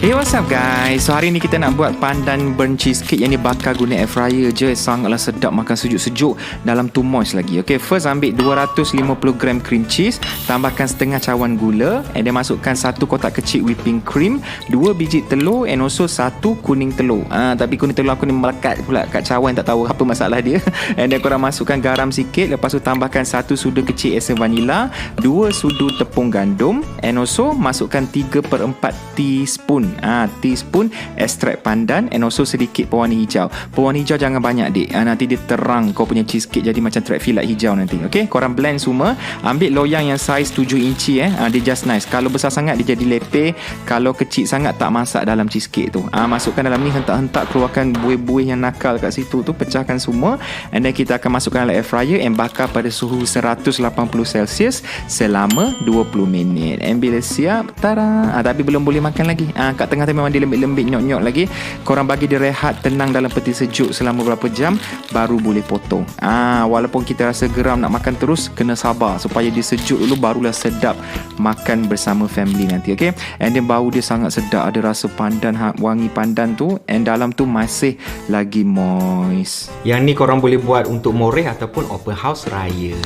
Hey what's up guys? So hari ni kita nak buat pandan burn cheesecake Yang ni bakar guna air fryer je. Sangatlah sedap makan sejuk-sejuk Dalam tu moist lagi Okay? First ambil 250 gram cream cheese. Tambahkan setengah cawan gula. And then masukkan satu kotak kecil whipping cream. Dua biji telur And also satu kuning telur. Ah, Tapi kuning telur aku ni melekat pula kat cawan. Tak tahu apa masalah dia. And then korang masukkan garam sikit. Lepas tu tambahkan satu sudu kecil esen vanila. Dua sudu tepung gandum. And also masukkan 3 per 4 teaspoon ah teaspoon ekstrak pandan and also sedikit pewarna hijau. Pewarna hijau jangan banyak dik. Ah, nanti dia terang kau punya cheesecake jadi macam traffic light hijau nanti. Okey, korang blend semua. Ambil loyang yang saiz 7 inci eh. Ah, dia just nice. Kalau besar sangat dia jadi lepeh. Kalau kecil sangat tak masak dalam cheesecake tu. Ah, masukkan dalam ni hentak-hentak keluarkan buih-buih yang nakal kat situ tu. Pecahkan semua. And then kita akan masukkan dalam air fryer and bakar pada suhu 180 Celsius selama 20 minit. And bila siap, tara. Ah, tapi belum boleh makan lagi. Ah, kat tengah tu memang dia lembik-lembik nyok-nyok lagi korang bagi dia rehat tenang dalam peti sejuk selama beberapa jam baru boleh potong. Ah walaupun kita rasa geram nak makan terus kena sabar supaya dia sejuk dulu barulah sedap makan bersama family nanti okay and then bau dia sangat sedap ada rasa pandan ha, wangi pandan tu and dalam tu masih lagi moist. Yang ni korang boleh buat untuk moreh ataupun open house raya.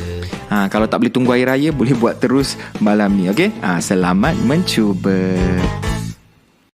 ha, kalau tak boleh tunggu hari raya boleh buat terus malam ni okay ah, selamat mencuba